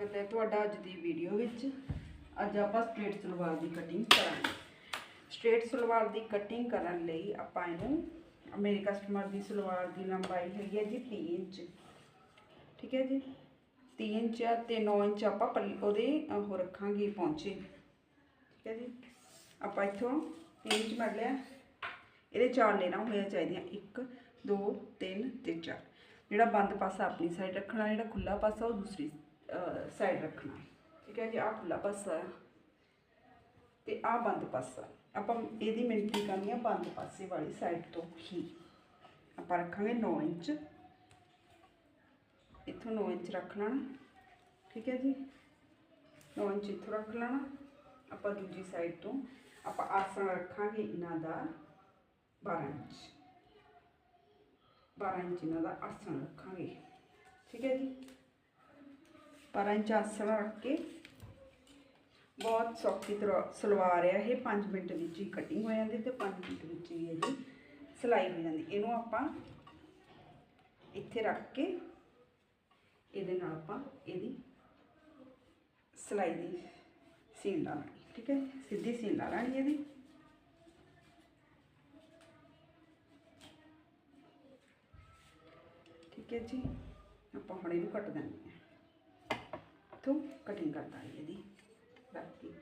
ਸਵਾਗਤ ਹੈ ਤੁਹਾਡਾ ਅੱਜ ਦੀ ਵੀਡੀਓ ਵਿੱਚ। ਅੱਜ ਆਪਾਂ ਸਟ੍ਰੇਟ ਸਲਵਾਰ ਦੀ ਕਟਿੰਗ ਕਰਾਂਗੇ। ਸਟ੍ਰੇਟ ਸਲਵਾਰ ਦੀ ਕਟਿੰਗ ਕਰਨ ਲਈ ਆਪਾਂ ਇਹਨੂੰ ਮੇਰੇ ਕਸਟਮਰ ਦੀ ਸਲਵਾਰ ਦੀ ਲੰਬਾਈ ਹੈਗੀ ਹੈ ਜੀ 3 ਇੰਚ। ਠੀਕ ਹੈ ਜੀ? 3 ਇੰਚ ਆ ਤੇ 9 ਇੰਚ ਆਪਾਂ ਪੱਲੀ ਉਹਦੇ ਉਹ ਰੱਖਾਂਗੇ ਪਹੁੰਚੇ ਠੀਕ ਹੈ ਜੀ? ਆਪਾਂ ਇੱਥੋਂ 3 ਇੰਚ ਕੱਢ ਲਿਆ। ਇਹਦੇ ਚਾਰ ਲੈਣਾ ਹੋਇਆ ਚਾਹੀਦੀਆਂ। 1 2 3 ਤੇ 4 ਜਿਹੜਾ ਬੰਦ ਪਾਸਾ ਆਪਣੀ ਸਾਈਡ ਰੱਖਣਾ, ਜਿਹੜਾ ਖੁੱਲਾ ਪਾਸਾ ਉਹ ਦੂਸਰੀ ਸਾਈਡ ਰੱਖਣਾ। ਠੀਕ ਹੈ ਜੀ, ਆਹ ਖੁੱਲਾ ਪਾਸਾ ਹੈ। ਤੇ ਆਹ ਬੰਦ ਪਾਸਾ। ਆਪਾਂ ਇਹਦੀ ਮਿਣਤੀ ਕਰਨੀ ਆ, ਬੰਦ ਪਾਸੇ ਵਾਲੀ ਸਾਈਡ ਤੋਂ ਹੀ। ਆਪਾਂ ਰੱਖਾਂਗੇ 9 ਇੰਚ। ਇੱਥੋਂ 9 ਇੰਚ ਰੱਖ ਲੈਣਾ। ਠੀਕ ਹੈ ਜੀ। 9 ਇੰਚ ਇੱਥੋਂ ਰੱਖ ਲੈਣਾ। ਆਪਾਂ ਦੂਜੀ ਸਾਈਡ ਤੋਂ। ਆਪਾਂ ਆਸਣ ਰੱਖਾਂਗੇ ਇਹਨਾਂ ਦਾ 12 ਇੰਚ। 12 ਇੰਚ ਇਹਨਾਂ ਦਾ ਆਸਣ ਰੱਖਾਂਗੇ। ਠੀਕ ਹੈ ਜੀ। 12 ਇੰਚ ਆਸਣ ਰੱਖ ਕੇ ਬਹੁਤ ਸੌਖੀ ਤਰ੍ਹਾਂ ਸਲਵਾਰ ਹੈ ਇਹ। 5 ਮਿੰਟ ਵਿੱਚ ਹੀ ਕਟਿੰਗ ਹੋ ਜਾਂਦੀ ਤੇ 5 ਮਿੰਟ ਵਿੱਚ ਹੀ ਇਹਦੀ ਸਿਲਾਈ ਹੋ ਜਾਂਦੀ। ਇਹਨੂੰ ਆਪਾਂ ਇੱਥੇ ਰੱਖ ਕੇ ਇਹਦੇ ਨਾਲ ਆਪਾਂ ਇਹਦੀ ਸਿਲਾਈ ਦੀ ਸੀਨ ਲਾ ਲੈਣੀ ਠੀਕ ਹੈ? ਸਿੱਧੀ ਸੀਨ ਲਾ ਲੈਣੀ ਇਹਦੀ। ਠੀਕ ਹੈ ਜੀ? ਆਪਾਂ ਹੁਣ ਇਹਨੂੰ ਕੱਟ ਦਿੰਦੇ ਹਾਂ। ਤੋਂ ਕਟਿੰਗ ਕਰ ਦਾਂਗੇ ਇਹਦੀ। ਬਾਕੀ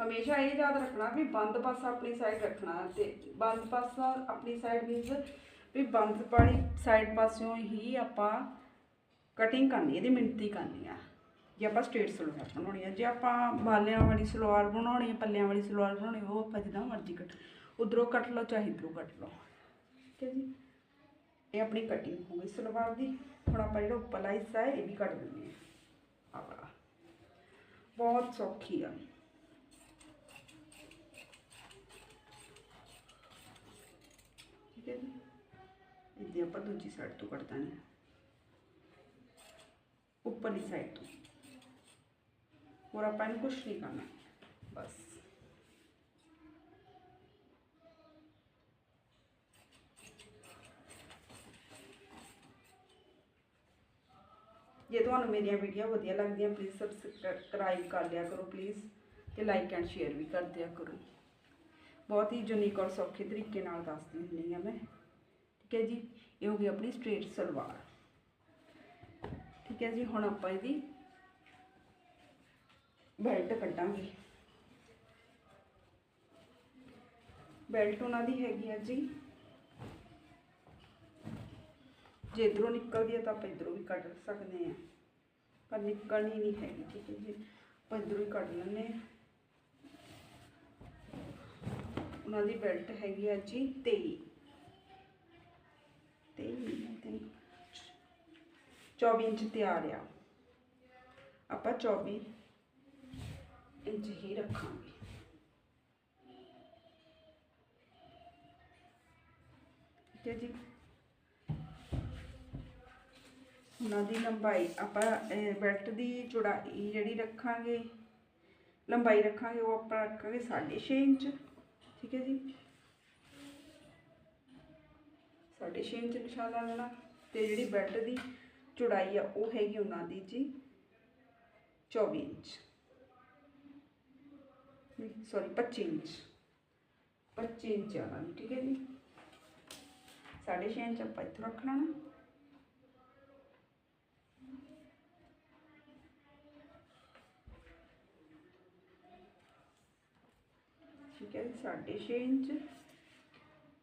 ਹਮੇਸ਼ਾ ਇਹ ਯਾਦ ਰੱਖਣਾ ਵੀ ਬੰਦ ਪਾਸਾ ਆਪਣੀ ਸਾਈਡ ਰੱਖਣਾ ਤੇ ਬੰਦ ਪਾਸਾ ਆਪਣੀ ਸਾਈਡ ਮੀਨਸ ਵੀ ਬੰਦ ਪਾਣੀ ਸਾਈਡ ਪਾਸਿਓਂ ਹੀ ਆਪਾਂ ਕਟਿੰਗ ਕਰਨੀ, ਇਹਦੀ ਮਿਣਤੀ ਕਰਨੀ ਆ। ਜੇ ਆਪਾਂ ਸਟ੍ਰੇਟ ਸਲਵਾਰ ਬਣਾਉਣੀ ਆ, ਜੇ ਆਪਾਂ ਬਾਲਿਆਂ ਵਾਲੀ ਸਲਵਾਰ ਬਣਾਉਣੀ ਆ, ਪੱਲਿਆਂ ਵਾਲੀ ਸਲਵਾਰ ਬਣਾਉਣੀ ਉਹ ਆਪਾਂ ਜਿੱਦਾਂ ਮਰਜ਼ੀ ਕੱਟ ਉਧਰੋਂ ਕੱਟ ਲਓ ਚਾਹੇ ਇਧਰੋਂ ਕੱਟ ਲਓ। ਠੀਕ ਹੈ ਜੀ? ਇਹ ਆਪਣੀ ਕਟਿੰਗ ਹੋ ਗਈ ਸਲਵਾਰ ਦੀ। ਹੁਣ ਆਪਾਂ ਜਿਹੜਾ ਉੱਪਰਲਾ ਹਿੱਸਾ ਹੈ, ਇਹ ਵੀ ਕੱਟ ਦਿੰਦੇ ਹਾਂ। ਆਪਣਾ ਬਹੁਤ ਸੌਖੀ ਆ। ਠੀਕ ਹੈ ਜੀ? ਇੱਦਾਂ ਆਪਾਂ ਦੂਜੀ ਸਾਈਡ ਤੋਂ ਕੱਟ ਦਾਂਗੇ। ਉੱਪਰਲੀ ਸਾਈਡ ਤੋਂ। ਹੋਰ ਆਪਾਂ ਇਹਨੂੰ ਕੁਝ ਨਹੀਂ ਕਰਨਾ। ਬਸ। ਜੇ ਤੁਹਾਨੂੰ ਮੇਰੀਆਂ ਵੀਡੀਓ ਵਧੀਆ ਲੱਗਦੀਆਂ ਪਲੀਜ਼ ਸਬਸਕ੍ਰਾਈਬ ਕਰ ਲਿਆ ਕਰੋ ਪਲੀਜ਼ ਤੇ ਲਾਈਕ ਐਂਡ ਸ਼ੇਅਰ ਵੀ ਕਰ ਦਿਆ ਕਰੋ। ਬਹੁਤ ਹੀ ਯੂਨੀਕ ਔਰ ਸੌਖੇ ਤਰੀਕੇ ਨਾਲ ਦੱਸਦੀ ਹੁੰਦੀ ਹਾਂ ਮੈਂ। ਠੀਕ ਹੈ ਜੀ? ਇਹ ਹੋ ਗਈ ਆਪਣੀ ਸਟ੍ਰੇਟ ਸਲਵਾਰ। ਠੀਕ ਹੈ ਜੀ, ਹੁਣ ਆਪਾਂ ਇਹਦੀ ਬੈਲਟ ਕੱਢਾਂਗੇ। ਬੈਲਟ ਉਹਨਾਂ ਦੀ ਹੈਗੀ ਆ ਜੀ। ਜੇ ਇਧਰੋਂ ਨਿਕਲਦੀ ਹੈ ਤਾਂ ਆਪਾਂ ਇਧਰੋਂ ਵੀ ਕੱਢ ਸਕਦੇ ਆ। ਪਰ ਨਿਕਲਣੀ ਨਹੀਂ ਹੈਗੀ, ਠੀਕ ਹੈ ਜੀ। ਆਪਾਂ ਇਧਰੋਂ ਹੀ ਕੱਢ ਲੈਂਦੇ ਆ। ਉਹਨਾਂ ਦੀ ਬੈਲਟ ਹੈਗੀ ਆ ਜੀ 23 23 24 ਇੰਚ ਤਿਆਰ ਆ। ਆਪਾਂ 24 ਇੰਚ ਹੀ ਰੱਖਾਂਗੇ ਠੀਕ ਹੈ ਜੀ ਉਹਨਾਂ ਦੀ ਲੰਬਾਈ, ਆਪਾਂ ਬੈਲਟ ਦੀ ਚੌੜਾਈ ਜਿਹੜੀ ਰੱਖਾਂਗੇ, ਲੰਬਾਈ ਰੱਖਾਂਗੇ, ਉਹ ਆਪਾਂ ਰੱਖਾਂਗੇ 6.5 ਇੰਚ, ਠੀਕ ਹੈ ਜੀ? 6.5 ਇੰਚ ਨਿਸ਼ਾਨ ਲੈਣਾ, ਤੇ ਜਿਹੜੀ ਬੈਲਟ ਦੀ ਚੌੜਾਈ ਆ, ਉਹ ਹੈਗੀ ਉਹਨਾਂ ਦੀ ਜੀ 24 ਇੰਚ। ਸੌਰੀ 25 ਇੰਚ 25 ਇੰਚ ਆਣਾ ਠੀਕ ਹੈ ਜੀ 6.5 ਇੰਚ ਆਪਾਂ ਇੱਥੇ ਰੱਖ ਲੈਣਾ ਠੀਕ ਹੈ ਜੀ 6.5 ਇੰਚ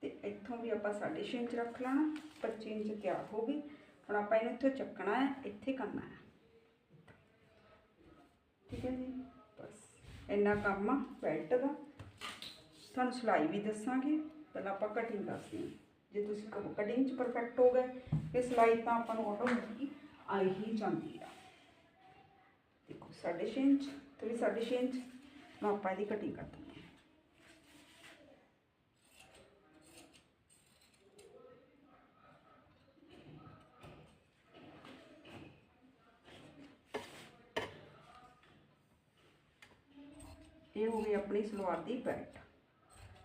ਤੇ ਇੱਥੋਂ ਵੀ ਆਪਾਂ 6.5 ਇੰਚ ਰੱਖ ਲੈਣਾ 25 ਇੰਚ ਤਿਆਰ ਹੋ ਗਈ ਹੁਣ ਆਪਾਂ ਇਹਨੂੰ ਇੱਥੋਂ ਚੱਕਣਾ ਹੈ ਇੱਥੇ ਕਰਨਾ ਹੈ ਠੀਕ ਹੈ ਜੀ ਬਸ ਇੰਨਾ ਕੰਮ ਆ ਬੈਲਟ ਦਾ। ਤੁਹਾਨੂੰ ਸਿਲਾਈ ਵੀ ਦੱਸਾਂਗੇ, ਪਹਿਲਾਂ ਆਪਾਂ ਕਟਿੰਗ ਦੱਸਦੇ ਹਾਂ। ਜੇ ਤੁਸੀਂ ਕਹੋ ਕਟਿੰਗ 'ਚ ਪਰਫੈਕਟ ਹੋ ਗਏ ਫਿਰ ਸਿਲਾਈ ਤਾਂ ਆਪਾਂ ਨੂੰ ਆਟੋਮੈਟਿਕ ਆਈ ਹੀ ਜਾਂਦੀ ਆ। ਦੇਖੋ 6.5 ਇੰਚ, ਤੇ ਵੀ 6.5 ਇੰਚ, ਮੈਂ ਆਪਾਂ ਇਹਦੀ ਕਟਿੰਗ ਕਰ ਦਿੰਦੀ ਹਾਂ ਇਹ ਹੋ ਗਈ ਆਪਣੀ ਸਲਵਾਰ ਦੀ ਬੈਲਟ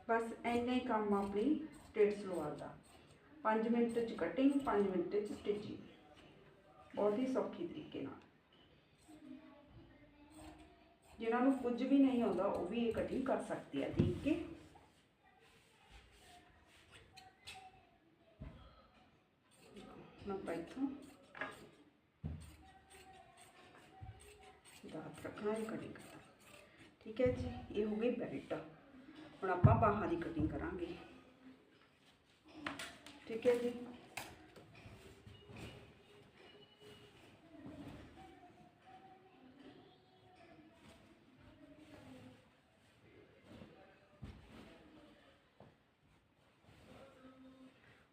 ਬਸ ਇੰਨਾ ਹੀ ਕੰਮ ਆਪਣੀ ਸਟੇਟ ਸਲਵਾਰ ਦਾ। 5 ਮਿੰਟ ਚ ਕਟਿੰਗ 5 ਮਿੰਟ ਚ ਸਟਿਚਿੰਗ ਬਹੁਤ ਹੀ ਸੌਖੀ ਤਰੀਕੇ ਨਾਲ। ਜਿਨ੍ਹਾਂ ਨੂੰ ਕੁਝ ਵੀ ਨਹੀਂ ਆਉਂਦਾ, ਉਹ ਵੀ ਇਹ ਕਟਿੰਗ ਕਰ ਸਕਦੇ ਆ ਦੇਖ ਕੇ ਨਾ ਪਾਈਥੋਂ ਦਾਤ ਰੱਖਣਾ ਹੈ ਕਟਿੰਗ ਕਰਨਾ ਠੀਕ ਹੈ ਜੀ, ਇਹ ਹੋ ਗਈ ਬੈਲਟ। ਹੁਣ ਆਪਾਂ ਬਾਹਾਂ ਦੀ ਕਟਿੰਗ ਕਰਾਂਗੇ। ਠੀਕ ਹੈ ਜੀ।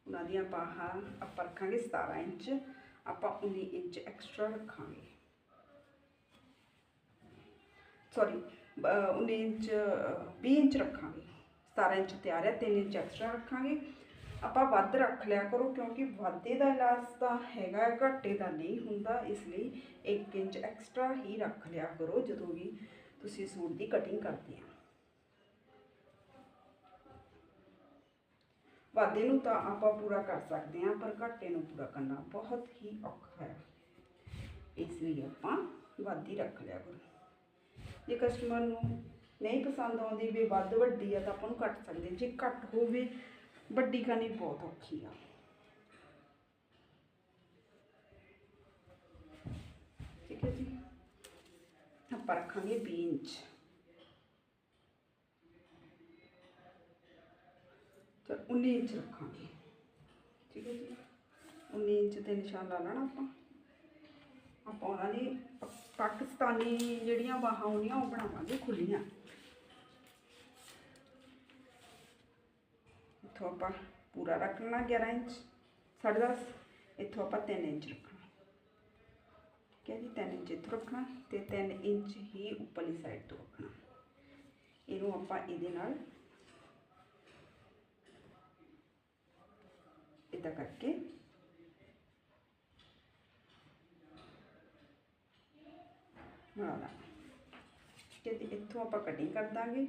ਉਹਨਾਂ ਦੀਆਂ ਬਾਹਾਂ ਆਪਾਂ ਰੱਖਾਂਗੇ 17 ਇੰਚ। ਆਪਾਂ 19 ਇੰਚ ਐਕਸਟਰਾ ਰੱਖਾਂਗੇ। ਸੌਰੀ 19 ਇੰਚ ਅਹ, 20 ਇੰਚ ਰੱਖਾਂਗੇ। 17 ਇੰਚ ਤਿਆਰ ਹੈ 3 ਇੰਚ ਐਕਸਟਰਾ ਰੱਖਾਂਗੇ। ਆਪਾਂ ਵੱਧ ਰੱਖ ਲਿਆ ਕਰੋ ਕਿਉਂਕਿ ਵਾਧੇ ਦਾ ਇਲਾਜ ਤਾਂ ਹੈਗਾ ਘਾਟੇ ਦਾ ਨਹੀਂ ਹੁੰਦਾ। ਇਸ ਲਈ 1 ਇੰਚ ਐਕਸਟਰਾ ਹੀ ਰੱਖ ਲਿਆ ਕਰੋ ਜਦੋਂ ਵੀ ਤੁਸੀਂ ਸੂਟ ਦੀ ਕਟਿੰਗ ਕਰਦੇ ਆ। ਵਾਧੇ ਨੂੰ ਤਾਂ ਆਪਾਂ ਪੂਰਾ ਕਰ ਸਕਦੇ ਹਾਂ ਪਰ ਘਾਟੇ ਨੂੰ ਪੂਰਾ ਕਰਨਾ ਬਹੁਤ ਹੀ ਔਖਾ ਹੈ। ਇਸ ਲਈ ਆਪਾਂ ਵਾਧੀ ਰੱਖ ਲਿਆ ਕਰੋ। ਜੇ ਕਸਟਮਰ ਨੂੰ ਨਹੀਂ ਪਸੰਦ ਆਉਂਦੀ ਵੀ ਵੱਧ ਵੱਡੀ ਆ ਤਾਂ ਆਪਾਂ ਨੂੰ ਕੱਟ ਸਕਦੇ ਜੇ ਘੱਟ ਹੋਵੇ, ਵੱਡੀ ਕਰਨੀ ਬਹੁਤ ਔਖੀ ਆ। ਠੀਕ ਹੈ ਜੀ। ਆਪਾਂ ਰੱਖਾਂਗੇ 20 ਇੰਚ ਤਾਂ 19 ਇੰਚ ਰੱਖਾਂਗੇ। ਠੀਕ ਹੈ ਜੀ। 19 ਇੰਚ ਤੇ ਨਿਸ਼ਾਨ ਲਾ ਲੈਣਾ ਆਪਾਂ। ਆਪਾਂ ਉਹਨਾਂ ਦੀ ਪਾਕਿਸਤਾਨੀ ਜਿਹੜੀਆਂ ਬਾਹਾਂ ਹੁੰਦੀਆਂ, ਉਹ ਬਣਾਵਾਂਗੇ ਖੁੱਲੀਆਂ ਇੱਥੋਂ ਆਪਾਂ ਪੂਰਾ ਰੱਖਣਾ 11 ਇੰਚ, ਸਾਢੇ ਦਸ। ਇੱਥੋਂ ਆਪਾਂ 3 ਇੰਚ ਰੱਖਣਾ। ਠੀਕ ਹੈ ਜੀ 3 ਇੰਚ ਇੱਥੋਂ ਰੱਖਣਾ ਤੇ 3 ਇੰਚ ਹੀ ਉੱਪਰਲੀ ਸਾਈਡ ਤੋਂ ਰੱਖਣਾ। ਇਹਨੂੰ ਆਪਾਂ ਇਹਦੇ ਨਾਲ ਇਦਾਂ ਕਰਕੇ ਠੀਕ ਹੈ। ਤੇ ਇੱਥੋਂ ਆਪਾਂ ਕਟਿੰਗ ਕਰ ਦਾਂਗੇ।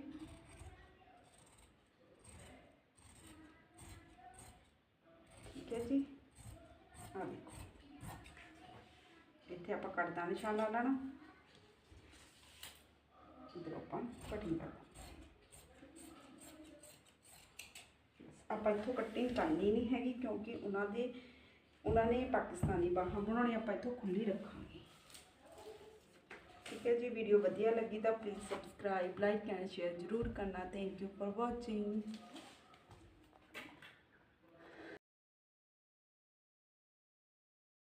ਠੀਕ ਹੈ ਜੀ। ਆ ਦੇਖੋ। ਇੱਥੇ ਆਪਾਂ ਕੱਟ ਦਾ ਨਿਸ਼ਾਨ ਲਾ ਲੈਣਾ। ਇਧਰ ਆਪਾਂ ਕਟਿੰਗ ਕਰ ਦਾਂਗੇ। ਆਪਾਂ ਇੱਥੋਂ ਕਟਿੰਗ ਕਰਨੀ ਨਹੀਂ ਹੈਗੀ ਕਿਉਂਕਿ ਉਹਨਾਂ ਦੇ ਉਹਨਾਂ ਨੇ ਪਾਕਿਸਤਾਨੀ ਬਾਹਾਂ ਬਣਾਉਣੀ ਆਪਾਂ ਇੱਥੋਂ ਖੁੱਲੀ ਰੱਖਾਂਗੇ। ਹੈ ਜੀ ਵੀਡੀਓ ਵਧੀਆ ਲੱਗੀ ਤਾਂ please subscribe like and share ਜ਼ਰੂਰ ਕਰਨਾ। Thank you for watching